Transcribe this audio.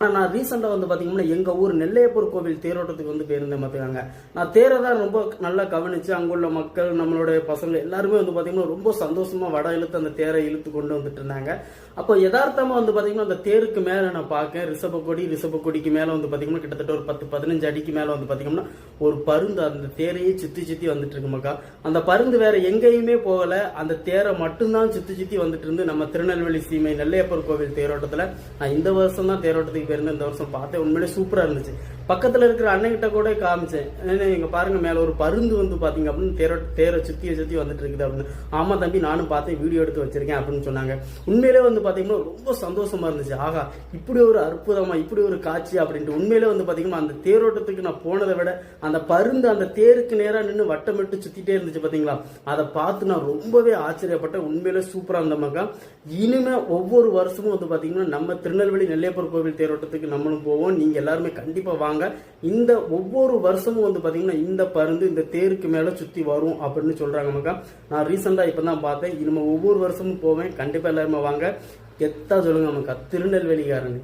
நான் ரீசெண்டாக வந்து பார்த்தீங்கன்னா எங்கள் ஊர் நெல்லையப்பூர் கோவில் தேரோட்டத்துக்கு வந்து போயிருந்தேன் பார்த்துக்காங்க நான் தேரை தான் ரொம்ப நல்லா கவனிச்சு அங்குள்ள மக்கள் நம்மளுடைய பசங்க எல்லாருமே வந்து பார்த்தீங்கன்னா ரொம்ப சந்தோஷமாக வட இழுத்து அந்த தேரை இழுத்து கொண்டு வந்துட்டு இருந்தாங்க. அப்போ யதார்த்தமாக வந்து பார்த்தீங்கன்னா அந்த தேருக்கு மேலே நான் பார்க்கேன் ரிஷப கொடி ரிஷப கொடிக்கு மேலே வந்து பார்த்தீங்கன்னா கிட்டத்தட்ட ஒரு பத்து பதினஞ்சு அடிக்கு மேலே வந்து பார்த்தீங்கன்னா ஒரு பருந்து அந்த தேரையே சுத்தி சுத்தி வந்துட்டு இருக்கு மக்கா. அந்த பருந்து வேற எங்கேயுமே போகல. அந்த தேரை மட்டும்தான் சுத்தி சுத்தி வந்துட்டு இருந்து நம்ம திருநெல்வேலி சீமை நெல்லையப்பர் கோவில் தேரோட்டத்துல. நான் இந்த வருஷம் தான் தேரோட்டத்துக்கு போயிருந்தேன். இந்த வருஷம் பார்த்தேன். உண்மையிலே சூப்பரா இருந்துச்சு. பக்கத்துல இருக்கிற அண்ணன்கிட்ட கூட காமிச்சேன். இங்க பாருங்க மேல ஒரு பருந்து வந்து பாத்தீங்க அப்படின்னு தேர தேரை சுத்தி சுத்தி வந்துட்டு இருக்குது அப்படின்னு. ஆமா தம்பி நானும் பார்த்தேன். வீடியோ எடுத்து வச்சிருக்கேன் அப்படின்னு சொன்னாங்க. உண்மையிலே வந்து பாத்தீங்கன்னா ரொம்ப சந்தோஷமா இருந்துச்சு. ஆகா இப்படி ஒரு அற்புதமா இப்படி ஒரு காட்சி அப்படின்ட்டு உண்மையிலே வந்து பாத்தீங்கன்னா அந்த தேரோட்டத்துக்கு நான் போனதை விட அந்த பருந்து அந்த தேருக்கு நேரா நின்று வட்டமிட்டு சுத்திட்டே இருந்துச்சு பாத்தீங்களா? அதை பார்த்து நான் ரொம்பவே ஆச்சரியப்பட்டேன். உண்மையிலே சூப்பரா இருந்த மக்கா இனிமே ஒவ்வொரு வருஷமும் வந்து பாத்தீங்கன்னா நம்ம திருநெல்வேலி நெல்லையப்பர் கோவில் தேரோட்டத்துக்கு நம்மளும் போவோம். நீங்க எல்லாருமே கண்டிப்பா வாங்க. இந்த ஒவ்வொரு வருஷமும் வந்து பாத்தீங்கன்னா இந்த பருந்து இந்த தேருக்கு மேல சுத்தி வரும் அப்படின்னு சொல்றாங்க மக்கா நான் ரீசெண்டா இப்பதான் பார்த்தேன். இனிமே ஒவ்வொரு வருஷமும் போவேன். கண்டிப்பா எல்லாருமே வாங்க. எத்தா சொல்லுங்க மக்கா திருநெல்வேலிக்காரன்